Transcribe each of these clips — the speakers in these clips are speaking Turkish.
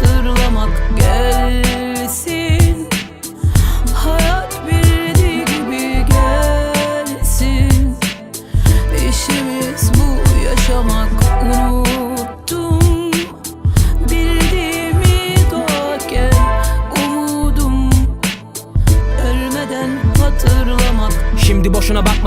hatırlamak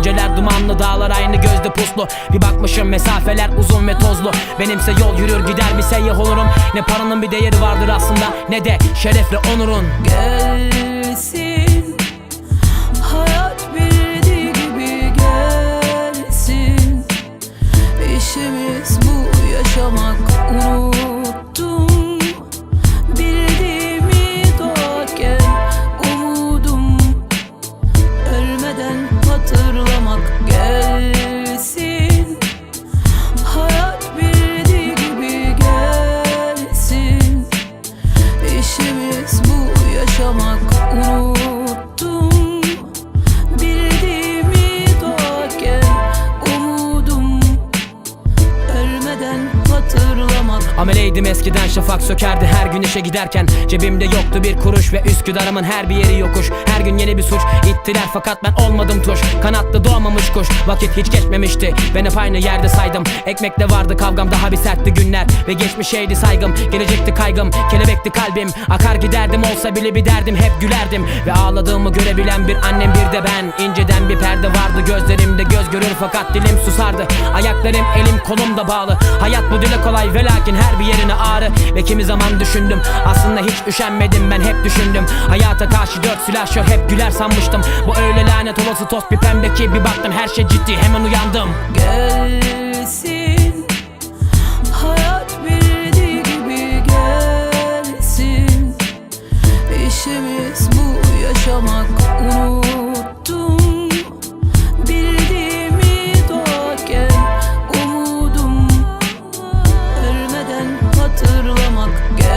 Düşünceler dumanlı dağlar aynı gözde puslu. Bir bakmışım mesafeler uzun ve tozlu. Benimse yol yürür gider bir seyyah olurum. Ne paranın bir değeri vardır aslında ne de şerefle onurun. Gelsin Hayat bildiği gibi gelsin. İşimiz bu yaşamak unuttum şafak sökerdi her gün işe giderken. Cebimde yoktu bir kuruş ve Üsküdar'ımın her bir yeri yokuş. Her gün yeni bir suç ittiler fakat ben olmadım tuş. Kanatlı doğmamış kuş vakit hiç geçmemişti. Ben hep aynı yerde saydım. Ekmekle vardı kavgam daha bir sertti günler. Ve geçmişeydi saygım gelecekti kaygım Kelebekti kalbim. Akar giderdim olsa bile bir derdim Hep gülerdim. Ve ağladığımı görebilen bir annem bir de ben. İnceden bir perde vardı gözlerimde görür fakat dilim susardı. Ayaklarım elim kolum da bağlı. Hayat bu dile kolay ve lakin her bir yerine ağrı. Ve kimi zaman düşündüm aslında hiç üşenmedim. Ben hep düşündüm Hayata karşı dört silahşör hep güler sanmıştım. Bu öyle lanet olası toz bir pembe ki bir baktım her şey ciddi hemen uyandım. Gelsin Hayat bildiği gibi gelsin. İşimiz bu yaşamak Rock.